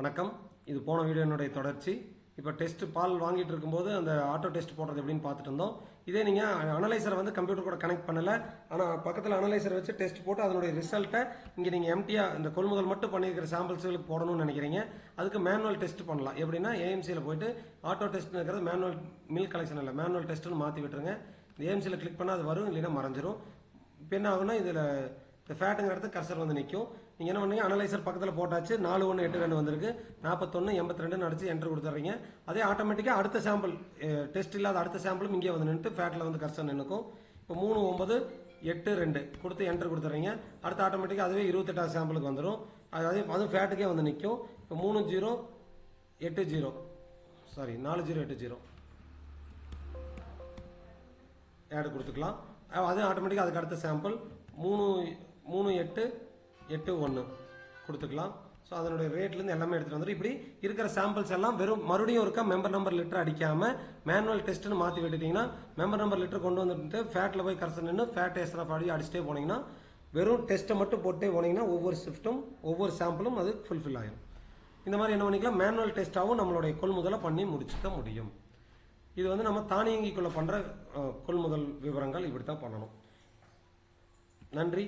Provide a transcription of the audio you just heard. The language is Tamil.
வணக்கம். இது போன வீடியோனுடைய தொடர்ச்சி. இப்போ டெஸ்ட் பால் வாங்கிட்டு இருக்கும்போது அந்த ஆட்டோ டெஸ்ட் போடுறது எப்படின்னு பார்த்துட்டு இருந்தோம். இதே நீங்கள் அனலைசரை வந்து கம்ப்யூட்டர் கூட கனெக்ட் பண்ணல. ஆனால் பக்கத்தில் அனலைசர் வச்சு டெஸ்ட் போட்டு அதனுடைய ரிசல்ட்டை இங்கே நீங்கள் எம்டியாக இந்த கொள்முதல் மட்டும் பண்ணியிருக்கிற சாம்பிள்ஸுகளுக்கு போடணும்னு நினைக்கிறீங்க. அதுக்கு மேனுவல் டெஸ்ட் பண்ணலாம். எப்படின்னா ஏஎம்சியில் போயிட்டு ஆட்டோ டெஸ்ட்னுங்கிறது மேனுவல் மில் கலெக்ஷன் இல்லை மேனுவல் டெஸ்ட்டுன்னு மாற்றி விட்டுருங்க. இந்த ஏஎம்சியில் கிளிக் பண்ணால் அது வரும் இல்லைன்னா மறைஞ்சிரும். இப்போ என்ன ஆகுனா இதில் இந்த ஃபேட்டுங்கிற இடத்துல கர்சர் வந்து நிற்கும் நீங்கள் என்ன பண்ணீங்க? அனலைசர் பக்கத்தில் போட்டாச்சு. நாலு ஒன்று எட்டு ரெண்டு வந்திருக்கு. நாற்பத்தொன்று எண்பத்தி ரெண்டு அடிச்சு என்ட்ரு கொடுத்துட்றீங்க அதே ஆட்டோமேட்டிக்காக அடுத்த சாம்பிள் டெஸ்ட் இல்லாத அடுத்த சாம்பிளும் இங்கே வந்து நின்று ஃபேட்டில் வந்து கர்சர் நின்றுக்கும் இப்போ மூணு ஒன்பது எட்டு ரெண்டு கொடுத்து என்ட்ரு கொடுத்துட்றீங்க அடுத்து ஆட்டோமேட்டிக்காக அதுவே இருபத்தெட்டாவது சாம்பிளுக்கு வந்துடும் அது அதே அதுவும் ஃபேட்டுக்கே வந்து நிற்கும் இப்போ மூணு ஜீரோ எட்டு ஜீரோ. சாரி நாலு ஜீரோ எட்டு ஜீரோ. ஆட் கொடுத்துக்கலாம். அஹ் அது ஆட்டோமேட்டிக்காக அதுக்கு அடுத்த சாம்பிள் மூணு மூணு எட்டு எட்டு ஒன்று கொடுத்துக்கலாம். ஸோ அதனுடைய ரேட்லேருந்து எல்லாமே எடுத்துகிட்டு வந்துடும் இப்படி இருக்கிற சாம்பிள்ஸ் எல்லாம் வெறும் மறுபடியும் இருக்க மெம்பர் நம்பர் லெட்டர் அடிக்காமல் மேனுவல் டெஸ்ட்டுன்னு மாற்றி விட்டுட்டிங்கன்னா மெம்பர் நம்பர் லெட்டர் கொண்டு வந்துட்டு ஃபேட்டில் போய் கரெக்ட் நின்று ஃபேட் டேஸ்ட் ஆஃப் அடி அடிச்சுட்டே போனீங்கன்னா வெறும் டெஸ்ட்டை மட்டும் போட்டே போனீங்கன்னா ஒவ்வொரு ஷிஃப்ட்டும் ஒவ்வொரு சாம்பிளும் அது ஃபுல்ஃபில் ஆகிடும் இந்த மாதிரி என்ன பண்ணிக்கலாம்? மேனுவல் டெஸ்ட்டாகவும் நம்மளுடைய கொள்முதலை பண்ணி முடிச்சுக்க முடியும். இது வந்து நம்ம தானியங்கிக்குள்ளே பண்ணுற கொள்முதல் விவரங்கள் இப்படி தான் பண்ணணும். நன்றி.